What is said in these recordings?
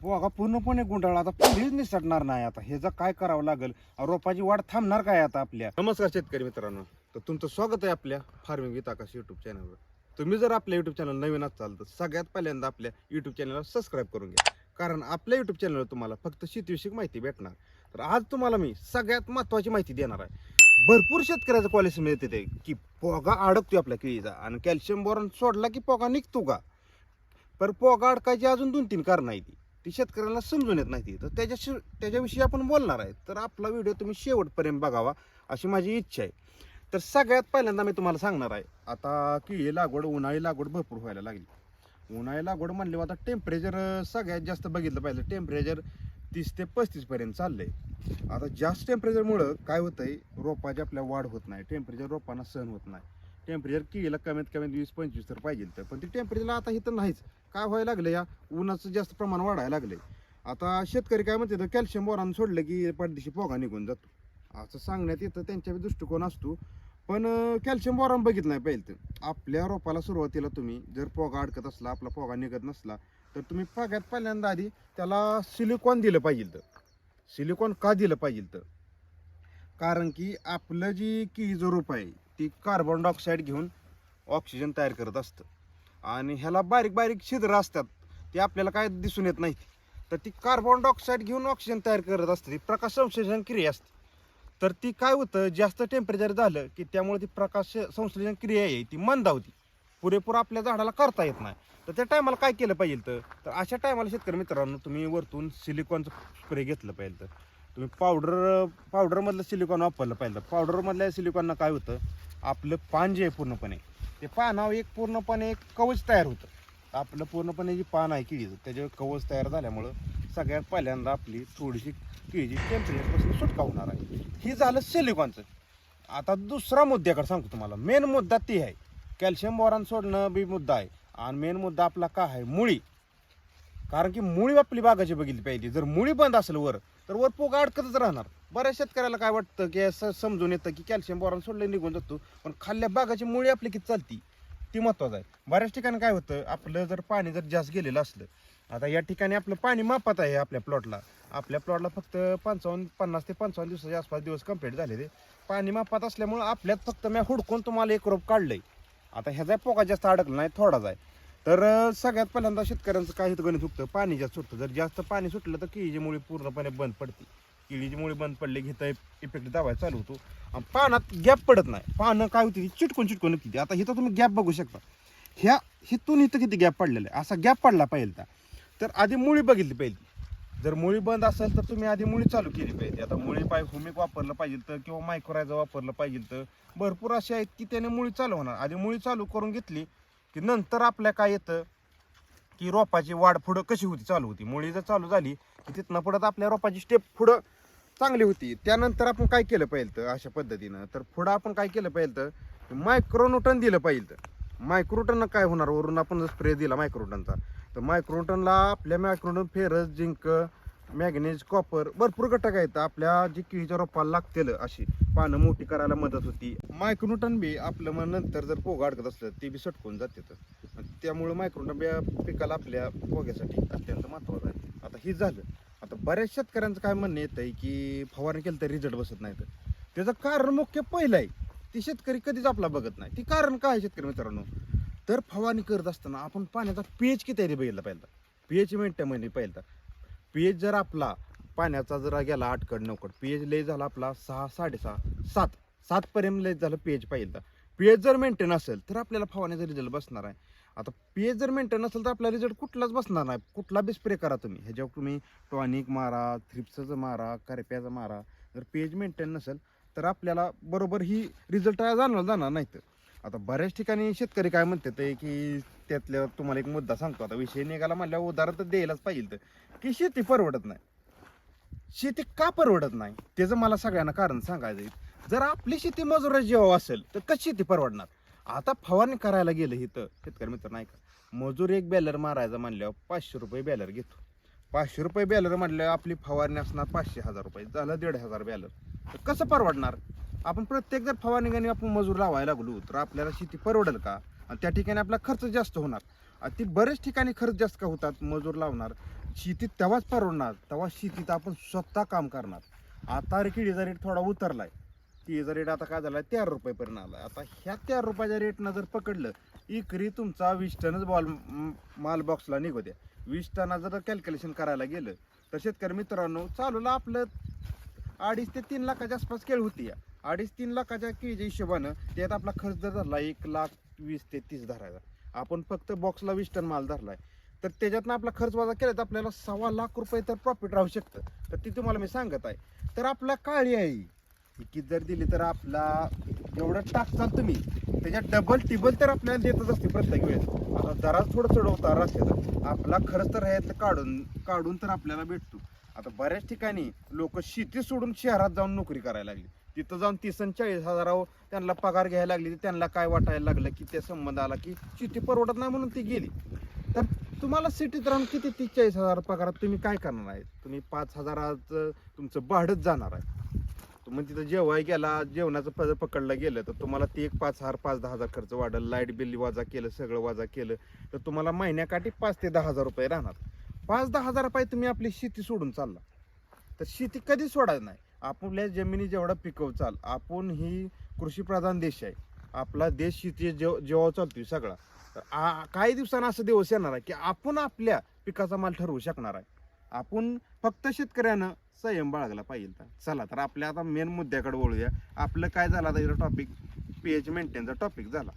पोगा पूर्णपणे गुंडाळला आता पुढेच निसटणार नाही आता. ह्याचं काय करावं लागेल रोपाची वाढ थांबणार काय आता आपल्या? नमस्कार शेतकरी मित्रांनो. तर तुमचं स्वागत आहे आपल्या फार्मिंग विथ आकाश युट्यूब चॅनलवर तुम्ही जर आपल्या युट्यूब चॅनल नवीन असाल तर सगळ्यात पहिल्यांदा आपल्या युट्यूब चॅनलला सबस्क्राईब करून घ्या. कारण आपल्या युट्यूब चॅनलवर तुम्हाला फक्त शेतीविषयक माहिती भेटणार. तर आज तुम्हाला मी सगळ्यात महत्त्वाची माहिती देणार आहे. भरपूर शेतकऱ्याचं कॉलेज मिळते ते की पोगा अडकतो आपल्या केळीचा आणि कॅल्शियम बोरॉन सोडला की पोगा निघतो का? पर पोगा अडकायची अजून दोन तीन कारण आहे ती ती शेतकऱ्याला समजून येत नाही ती. तर त्याच्याशी त्याच्याविषयी आपण बोलणार आहे. तर आपला व्हिडिओ तुम्ही शेवटपर्यंत बघावा अशी माझी इच्छा आहे. तर सगळ्यात पहिल्यांदा मी तुम्हाला सांगणार आहे. आता किळी लागवड उन्हाळी लागवड भरपूर व्हायला लागली. उन्हाळी लागवड म्हणले आता टेम्परेचर सगळ्यात जास्त बघितलं पाहिजे टेम्परेचर तीस ते पस्तीसपर्यंत चाललं चाललंय. आता जास्त टेम्परेचरमुळं काय होतं आहे रोपाची आपल्या वाढ होत नाही. टेम्परेचर रोपांना सहन होत नाही. टेम्परेचर केळीला कमीत कमी वीस पंचवीस तर पाहिजे तर पण ते टेम्परेचरला आता इथं नाहीच. काय व्हायला लागलं या उन्हाचं जास्त प्रमाण वाढायला लागलंय. आता शेतकरी काय म्हणते कॅल्शियम बोरान सोडलं की पाठदिशी पोगा निघून जातो. असं सांगण्यात येतं त्यांच्या दृष्टिकोन असतो. पण कॅल्शियम बोरान बघितलं नाही पाहिजे तर. आपल्या रोपाला सुरुवातीला तुम्ही जर पोगा अडकत असला आपला पोगा निघत नसला तर तुम्ही पाग्यात पहिल्यांदा आधी त्याला सिलिकॉन दिलं पाहिजे तर. सिलिकॉन का दिलं पाहिजे तर? कारण की आपलं जी केळीचं रोप आहे ती कार्बन डायऑक्साईड घेऊन ऑक्सिजन तयार करत असतं. आणि ह्याला बारीक बारीक छिद्र असतात ते आपल्याला काय दिसून येत नाही. तर ती कार्बन डायऑक्साईड घेऊन ऑक्सिजन तयार करत असते ती प्रकाश संश्लेषण क्रिया असते. तर ती काय होतं जास्त टेम्परेचर झालं की त्यामुळे ती प्रकाश संश्लेषण क्रिया आहे ती मंदावती पुरेपूर आपल्या झाडाला करता येत नाही. तर त्या टायमाला काय केलं पाहिजे तर तर अशा टायमाला शेतकरी मित्रांनो तुम्ही वरतून सिलिकॉनचं स्प्रे घेतलं पाहिजे तर. तुम्ही पावडर पावडरमधलं सिलिकॉन वापरलं पाहिजे पावडरमधल्या सिलिकॉननं काय होतं आपलं पान जे आहे पूर्णपणे ते पानावर एक पूर्णपणे एक कवच तयार होतं. आपलं पूर्णपणे जी पान आहे केळीचं त्याच्यावर कवच तयार झाल्यामुळं सगळ्यात पहिल्यांदा आपली थोडीशी केळीची टेम्परेचरपासून सुटका होणार आहे. हे झालं सिलिकॉनचं आता दुसरा मुद्द्याकडे सांगतो तुम्हाला. मेन मुद्दा ती आहे. कॅल्शियम बोरान सोडणं बी मुद्दा आहे. आणि मेन मुद्दा आपला काय आहे? मुळी. कारण की मुळी आपली बागाची बघितली पाहिजे. जर मुळी बंद असेल वर तर वर पोगा अडकतच राहणार. बऱ्याच शेतकऱ्याला काय वाटतं की असं समजून येतं की कॅल्शियम बोरॉन सोडलं निघून जातो. पण खाल्ल्या बागाची मुळी आपली किती चालती ती महत्वाचं आहे. बऱ्याच ठिकाणी काय होतं आपलं जर पाणी जर जास्त गेलेलं असलं आता या ठिकाणी आपलं पाणी मापात आहे आपल्या प्लॉटला आपल्या प्लॉटला फक्त पंचावन्न पन्नास ते पंचावन्न दिवसाच्या आसपास दिवस कंप्लीट झाले ते. पाणी मापात असल्यामुळं आपल्यात फक्त मी हुडकून तुम्हाला एक रोप काढलंय. आता ह्याचा पोका जास्त अडकला नाही थोडाच आहे. तर सगळ्यात पहिल्यांदा शेतकऱ्यांचं काही गणित हुकतं पाणी जास्त सुटतं. जर जास्त पाणी सुटलं तर केळीची मुळी पूर्णपणे बंद पडते. केळीची मुळी बंद पडली की तर इफेक्ट दाबायला चालू होतो. आणि पानात गॅप पडत नाही. पानं काय होती ती चिटकून चिटकून निघते. आता इथं तुम्ही गॅप बघू शकता. ह्या हिथून इथं किती गॅप पडलेला आहे असा गॅप पडला पाहिजे का तर आधी मुळी बघितली पाहिजे. जर मुळी बंद असेल तर तुम्ही आधी मुळी चालू केली पाहिजे. आता मुळी पाय हुमिक वापरलं पाहिजे तर किंवा मायक्रोरायझर वापरलं पाहिजे तर भरपूर असे आहेत की त्याने मुळी चालू होणार. आधी मुळी चालू करून घेतली की नंतर आपल्या काय येतं की रोपाची वाढ पुढं कशी होती चालू होती. मुळी जर चालू झाली की तिथनं पुढं आपल्या रोपाची स्टेप पुढं चांगली होती. त्यानंतर आपण काय केलं पाहिजे तर अशा पद्धतीनं तर पुढं आपण काय केलं पाहिजे तर मायक्रोन्यूटन दिलं पाहिजे तर. मायक्रोटन काय होणार? वरून आपण स्प्रे दिला मायक्रोटनचा तर मायक्रोटनला आपल्या Microton ferrous zinc manganese copper भरपूर घटक आहेत. आपल्या जी केळीच्या रोपाला लागतील अशी. पानं मोठी करायला मदत होती. मायक्रोटन बी आपलं मग नंतर जर पोगा अडकत असलं ते बी सटकून जाते त्यामुळं मायक्रोटन बी पिकाला आपल्या पोग्यासाठी अत्यंत महत्त्वाचं आहे. आता हे झालं. आता बऱ्याच शेतकऱ्यांचं काय म्हणणं येतं आहे की फवारणी केलं तर रिझल्ट बसत नाही तर. त्याचं कारण मुख्य पहिलं आहे ती शेतकरी कधीच आपला बघत नाही. ती कारण काय आहे शेतकरी मित्रांनो? तर फवारणी करत असताना आपण पाण्याचा पीएच किती आहे ते बघितलं पाहिजे पीएच मिनिट म्हणजे पहिला. पीएच जर आपला पाण्याचा जरा गेला आठकड नवकड पीएच लय झाला आपला सहा साडेसहा सात सातपर्यंत लय झालं पीएच पाहिजे पीएच जर मेंटेन असेल तर आपल्याला फवारण्याचा रिझल्ट बसणार आहे. आता पीएच जर मेंटेन असेल तर आपला रिझल्ट कुठलाच बसणार नाही. कुठला बी स्प्रे करा तुम्ही. ह्याच्यावर तुम्ही टॉनिक मारा थ्रिप्सचं मारा करप्याचा मारा. जर पीएच मेंटेन नसेल तर आपल्याला बरोबर ही रिझल्ट जाणार जाणार नाही तर आता बऱ्याच ठिकाणी शेतकरी काय म्हणतात आहे की त्यातल्या तुम्हाला एक मुद्दा सांगतो. आता विषय निघाला म्हणल्यावर उदाहरण तर द्यायलाच पाहिजे तर की शेती परवडत नाही. शेती का परवडत नाही? त्याचं मला सगळ्यांना कारण सांगायचं आहे. जर आपली शेती मजुरा जेव्हा असेल तर कशी शेती परवडणार? आता फवारणी करायला गेलं इथं शेतकरी मित्र नाही का? मजूर एक बॅलर मारायचा म्हणल्यावर पाचशे रुपये बॅलर घेतो. पाचशे रुपये बॅलर म्हणल्यावर आपली फवारणी असणार पाचशे हजार रुपये झालं दीड हजार बॅलर. तर कसं परवडणार? आपण प्रत्येक जर फवारणी आपण मजूर लावायला लागलो तर आपल्याला शेती परवडेल का? आणि त्या ठिकाणी आपला खर्च जास्त होणार. ती बरेच ठिकाणी खर्च जास्त का होतात? मजूर लावणार. शेतीत तेव्हाच परवडणार तेव्हा शेतीत आपण स्वतः काम करणार. आता रे केळीचा रेट थोडा उतरला आहे केळीचा रेट आता काय झाला तेरा रुपयेपर्यंत आला आता ह्या तेरा रुपयाच्या रेटनं जर पकडलं इकरी तुमचा वीस टनच बॉल माल बॉक्सला निघू द्या. वीस टना जर कॅल्क्युलेशन करायला गेलं तर शेतकरी मित्रांनो चालूला आपलं अडीच ते तीन लाखाच्या आसपास केळ होती. या अडीच तीन लाखाच्या केळीच्या हिशोबानं त्यात आपला खर्च जर झाला एक लाख वीस ते तीस धरायचा. आपण फक्त बॉक्सला वीस टन माल धरलाय. तर त्याच्यातनं आपला खर्च वजा केला तर आपल्याला सव्वा लाख रुपये तर प्रॉफिट राहू शकतं. तर ती तुम्हाला मी सांगत आहे. तर आपला काळी आहे ही. किती जर दिली तर आपला जेवढं टाकचाल तुम्ही. त्याच्यात डबल टिबल तर आपल्याला देतच असते प्रत्येक वेळेस. आता जराच थोडं चढवता रस्त्याचं आपला खर्च तर ह्यात काढून काढून तर आपल्याला भेटतो. आता बऱ्याच ठिकाणी लोक शेती सोडून शहरात जाऊन नोकरी करायला लागली. तिथं जाऊन तीस आणि चाळीस हजारावर त्यांना पगार घ्यायला लागली तर त्यांना काय वाटायला लागलं की त्या संबंध आला की शेती परवडत नाही म्हणून ती गेली. तर तुम्हाला सिटीत राहून किती तीस चाळीस हजार पगारात तुम्ही काय करणार आहे? तुम्ही पाच हजाराचं तुमचं भाडंच जाणार आहे. तुम्ही तिथं जेवाय गेला जेवणाचं पद पकडलं गेलं तर तुम्हाला ते एक पाच हजार पाच दहा हजार खर्च वाढलं लाइट बिल वाजा केलं सगळं वाजा केलं तर तुम्हाला महिन्याकाठी पाच ते दहा हजार रुपये राहणार. पाच दहा हजार रुपये तुम्ही आपली शेती सोडून चालला. तर शेती कधी सोडायचं नाही? आपल्या जमिनी जेवढा पिकवचाल आपण ही कृषीप्रधान देश आहे. आपला देश शेती जेव जेव्हा चालतोय सगळा. तर काही दिवसांना असं दिवस येणार आहे की आपण आपल्या पिकाचा माल ठरवू शकणार आहे. आपण फक्त शेतकऱ्यानं संयम बाळगला पाहिजे तर. चला तर आपल्या आता मेन मुद्द्याकडे वळूया. आपलं काय झालं आता टॉपिक पी एच मेंटेनचा टॉपिक झाला.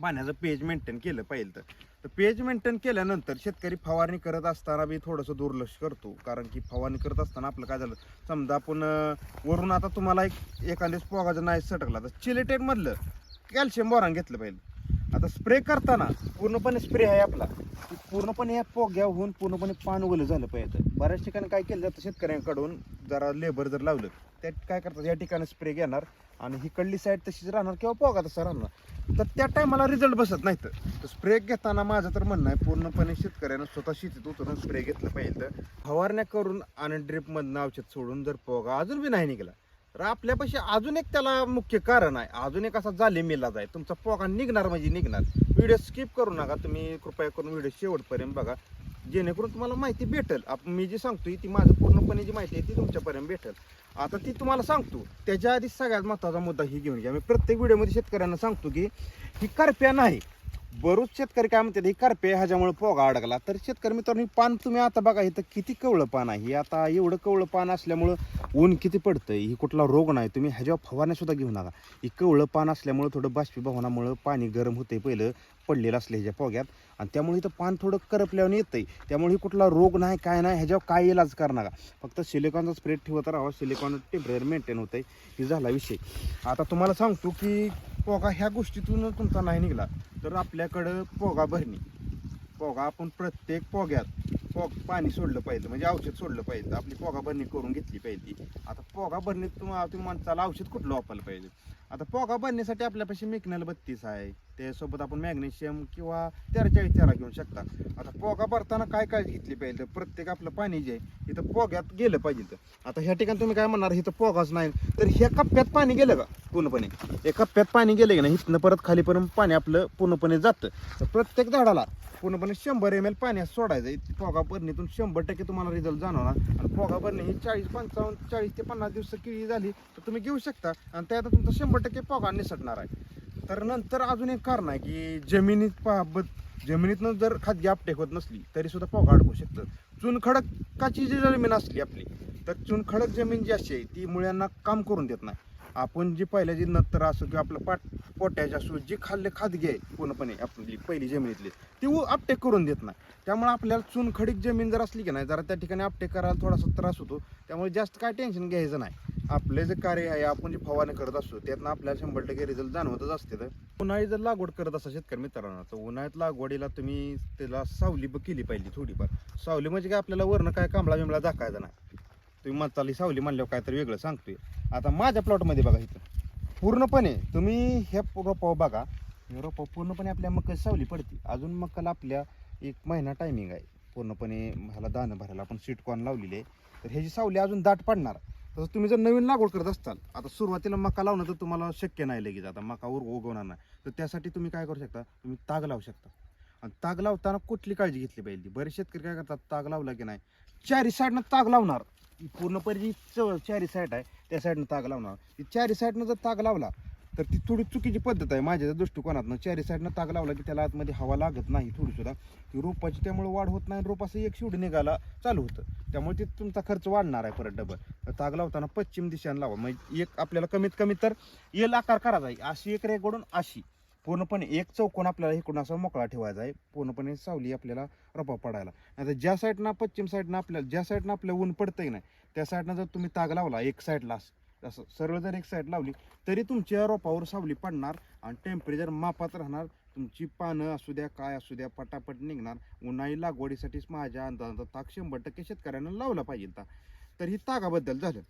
पाण्याचं पेज मेंटेन केलं पाहिजे तर. पेज मेंटेन केल्यानंतर शेतकरी फवारणी करत असताना बी थोडंसं दुर्लक्ष करतो. कारण की फवारणी करत असताना आपलं काय झालं? समजा आपण वरून आता तुम्हाला एक एखाद्याच पोगाचं नाही सटकला तर चिलेटेकमधलं कॅल्शियम बोरान घेतलं पाहिजे आता स्प्रे करताना पूर्णपणे स्प्रे आहे आपला. की पूर्णपणे या पोग्याहून पूर्णपणे पान ओलं झालं पाहिजे. बऱ्याच ठिकाणी काय केलं जातं शेतकऱ्यांकडून जरा लेबर जर लावलं त्या काय करतात या ठिकाणी स्प्रे घेणार आणि ही कडली साईड तशीच राहणार किंवा पोगा तसा राहणार. तर त्या टायमाला रिझल्ट बसत नाही तर स्प्रे घेताना माझं तर म्हणणं आहे पूर्णपणे शेतकऱ्यानं स्वतः शेतीत उतरून स्प्रे घेतलं पाहिजे. तर फवारण्या करून आणि ड्रिपमधनं औषध सोडून जर पोगा अजून बी नाही निघाला तर आपल्यापाशी अजून एक त्याला मुख्य कारण आहे. अजून एक असा जाले मेलाज आहे. तुमचा पोगा निघणार म्हणजे निघणार. व्हिडिओ स्किप करू नका. तुम्ही कृपया करून व्हिडिओ शेवटपर्यंत बघा. जेणेकरून तुम्हाला माहिती भेटेल. आप मी जी सांगतोय ती माझं पूर्णपणे जी माहिती आहे ती तुमच्यापर्यंत भेटेल. आता ती तुम्हाला सांगतो. त्याच्या आधी सगळ्यात महत्त्वाचा मुद्दा ही घेऊन घ्या. मी प्रत्येक व्हिडिओमध्ये शेतकऱ्यांना सांगतो की ही करप्या नाही. बरोच शेतकरी काय म्हणतात ही करपे ह्याच्यामुळे पोगा अडकला. तर शेतकरी मित्रांनो पान तुम्ही आता बघा इथं किती कवळं पान आहे. हे आता एवढं कवळं पान असल्यामुळं ऊन किती पडतंय ही कुठला रोग नाही तुम्ही ह्याच्यावर फवारण्यासुद्धा घेऊ नका. ही कवळं पान असल्यामुळं थोडं बाष्पीभवनामुळं पाणी गरम होतंय पहिलं पडलेलं असलं ह्याच्या पोग्यात. आणि त्यामुळे इथं पान थोडं करपल्यावर येतंय. त्यामुळे ही कुठला रोग नाही काय नाही ह्याच्यावर काय इलाज कर नका. फक्त सिलिकॉनचा स्प्रेड ठेवत राहावा सिलिकॉन टेम्परेचर मेंटेन होतंय. ही झाला विषय. आता तुम्हाला सांगतो की पोगा ह्या गोष्टीतून तुमचा नाही निघाला तर आपल्याकडं पोगा भरणी. पोगा आपण प्रत्येक पोग्यात पोग पाणी सोडलं पाहिजे म्हणजे औषध सोडलं पाहिजे आपली पोगा भरणी करून घेतली पाहिजे. आता पोगा भरणीत तुम्हाला तुम्ही माणसाला औषध कुठलं वापरलं पाहिजे? आता पोगा भरण्यासाठी आपल्यापाशी मेकनल बत्तीस आहे. त्यासोबत आपण मॅग्नेशियम किंवा तेरा चाळीस तेरा घेऊ शकता. आता पोगा भरताना काय काळजी घेतली पाहिजे? तर प्रत्येक आपलं पाणी जे आहे इथं पोग्यात गेलं पाहिजे तर आता ह्या ठिकाणी तुम्ही काय म्हणणार इथं पोगाच नाही. तर ह्या कप्प्यात पाणी गेलं का? पूर्णपणे. या कप्प्यात पाणी गेलं की नाही इथनं परत खालीपर्यंत पाणी आपलं पूर्णपणे जातं. तर प्रत्येक झाडाला पूर्णपणे शंभर एम एल पाण्यात सोडायचं पोगा भरणीतून शंभर टक्के तुम्हाला रिझल्ट जाणवणार. आणि पोगा भरणी ही चाळीस पंचावन्न चाळीस ते पन्नास दिवस केळी झाली तर तुम्ही घेऊ शकता. आणि त्यात तुमचं शंभर टक्के पोगा निसटणार आहे. तर नंतर अजून एक कारण आहे की जमिनीत पाबत जमिनीतनं जर खाद्य आपटेक होत नसली तरी सुद्धा पोगा अडकू शकतं. चुनखडकाची जी जमीन असली आपली तर चुनखडक जमीन जी अशी आहे ती मुळ्यांना काम करून देत नाही. आपण जी पहिल्या जी नंतर असो किंवा आपलं पाट पोट्याच्या असो जे खाल्ले खादगे आहे पूर्णपणे आपली पहिली जमिनीतली ती उ- आपटेक करून देत नाही. त्यामुळे आपल्याला चुनखडीक जमीन जर असली की नाही जरा त्या ठिकाणी आपटेक करायला थोडासा त्रास होतो. त्यामुळे जास्त काय टेन्शन घ्यायचं नाही. आपले जे कार्य आहे आपण जे फवारणी करत असतो त्यातनं आपल्याला शंभर टक्के रिझल्ट जाणवतच असते तर. उन्हाळी जर लागवड करत असा शेतकरी मित्रांनो तर उन्हाळ्यात लागवडीला तुम्ही त्याला सावली केली पाहिजे थोडीफार. सावली म्हणजे काय आपल्याला वरनं काय कांबळा बिंबळा दाखायचा नाही. तुम्ही म्हणताल ही सावली म्हणल्यावर काहीतरी वेगळं सांगतोय. आता माझ्या प्लॉटमध्ये बघा इथं. पूर्णपणे तुम्ही हे रोपाव बघा. हे रोपाव पूर्णपणे आपल्या मका सावली पडते. अजून मक्काला आपल्या एक महिना टायमिंग आहे. पूर्णपणे ह्याला दाणं भरायला आपण सीट लावलेली आहे. तर ह्याची सावली अजून दाट पडणार. तसं तुम्ही जर नवीन लागवड करत असताल आता सुरुवातीला मका लावणं तर तुम्हाला शक्य नाही लगेच. आता मका उर उगवणार नाही. तर त्यासाठी तुम्ही काय करू शकता? तुम्ही ताग लावू शकता. आणि ताग लावताना कुठली काळजी घेतली पाहिजे? बरेच शेतकरी काय करतात? ताग लावला की नाही? चारी साईडनं ताग लावणार. पूर्णपणे जी चव चारी साईड आहे. त्या साईडनं ताग लावणार. ती चारी साईडनं जर ताग लावला तर ती थोडी चुकीची पद्धत आहे. माझ्या दृष्टिकोनातनं चारी साईडनं ताग लावला की त्याला आतमध्ये हवा लागत नाही थोडी सुद्धा ती रोपाची त्यामुळे वाढ होत नाही रोप असं एक शिवडी निघायला चालू होतं. त्यामुळे ते तुमचा खर्च वाढणार आहे परत डबल ताग लावताना पश्चिम दिशेने लावा. म्हणजे एक आपल्याला कमीत कमी तर एल आकार करायचा आहे. अशी एक रेकडून अशी. पूर्णपणे एक चौकोन आपल्याला इकडून असा मोकळा ठेवायचा आहे. पूर्णपणे सावली आपल्याला रोपा पडायला. आता ज्या साईडनं पश्चिम साईडनं आपल्याला ज्या साईडनं आपल्याला ऊन पडतंय नाही त्या साईडनं जर तुम्ही ताग लावला एक साईडला असं सरळ जर एक साईड लावली तरी तुमच्या रोपावर सावली पडणार आणि टेम्परेचर मापात राहणार. तुमची पानं असू द्या काय असू द्या पटापट निघणार. उन्हाळी लागवडीसाठीच माझ्या अंदाजाचा ताक शंभर टक्के शेतकऱ्यांना लावला पाहिजे. ता तर ही तागाबद्दल झालं.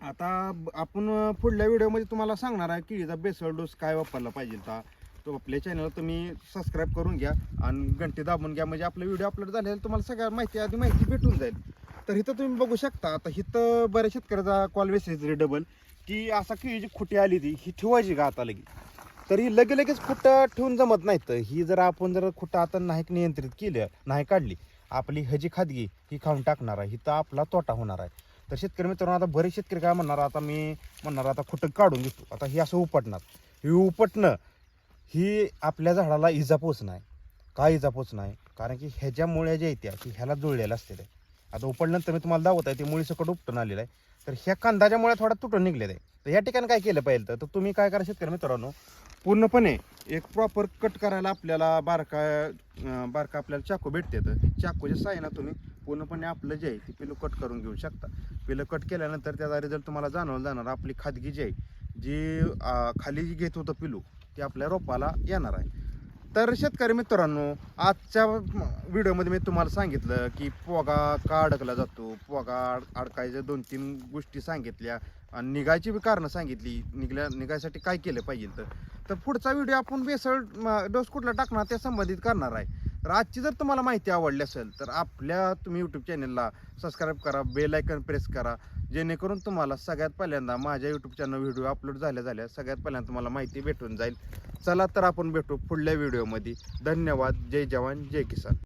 आता आपण पुढल्या व्हिडिओमध्ये तुम्हाला सांगणार आहे किडीचा बेसळ डोस काय वापरला पाहिजे ता तो आपल्या चॅनल तुम्ही सबस्क्राईब करून घ्या आणि घंटे दाबून घ्या. म्हणजे आपला व्हिडिओ अपलोड झालेला तुम्हाला सगळ्या माहिती आधी माहिती भेटून जाईल. तर इथं तुम्ही बघू शकता आता इथं बऱ्याच शेतकऱ्याचा कॉल मेसेज डबल की असा किडीची खुटी आली ती ही ठेवायची का आता लगी तर ही लगे लगेच खुटं ठेवून जमत नाहीत. ही जर आपण जर खुटं आता नाही नियंत्रित केलं नाही काढली आपली हजी खादगी ही खाऊन टाकणार आहे हिथं आपला तोटा होणार आहे. तर शेतकरी मित्रांनो आता बरेच शेतकरी काय म्हणणार आता मी म्हणणार आता खुटं काढून घेतो. आता ही असं उपटणार. ही उपटणं ही आपल्या झाडाला इजा पोचणं आहे का इजा पोचणं आहे कारण की ह्याच्यामुळे ज्या येत्या की ह्याला जुळलेलं असते ते आता उपटल्यानंतर मी तुम्हाला दावत आहे ते मुळी सकट उपटून आलेलं आहे. तर ह्या कांदाच्या मुळे थोडा तुटून निघलेलं आहे तर या ठिकाणी काय केलं पाहिजे तर तुम्ही काय करा शेतकरी मित्रांनो पूर्णपणे एक प्रॉपर कट करायला आपल्याला बारका बारका आपल्याला चाकू भेटते तर ती चाकूच्या साहाय्यानं तुम्ही पूर्णपणे आपलं जे आहे ते पिलं कट करून घेऊ शकता. पिलं कट केल्यानंतर त्याचा रिझल्ट तुम्हाला जाणवलं जाणार. आपली खादगी जी आहे जी खाली जी घेत होतं पिलू ते आपल्या रोपाला येणार आहे. तर शेतकरी मित्रांनो आजच्या व्हिडिओमध्ये मी तुम्हाला सांगितलं की पोगा का अडकला जातो? पोगा अड- अडकायच्या दोन तीन गोष्टी सांगितल्या. आणि निघायची बी कारणं सांगितली. निघल्या निघायसाठी काय केलं पाहिजे तर? तर पुढचा व्हिडिओ आपण बेसळ डोस कुठला टाकणार त्या संबंधित करणार आहे. तर आजची जर तुम्हाला माहिती आवडली असेल तर आपल्या तुम्ही यूट्यूब चॅनलला सबस्क्राईब करा बेल आयकन प्रेस करा. जेणेकरून तुम्हाला सगळ्यात पहिल्यांदा माझ्या यूट्यूब चॅनल व्हिडिओ अपलोड झाल्या झाल्या सगळ्यात पहिल्यांदा तुम्हाला माहिती भेटून जाईल. चला तर आपण भेटू पुढल्या व्हिडिओमध्ये धन्यवाद. जय जवान. जय किसान.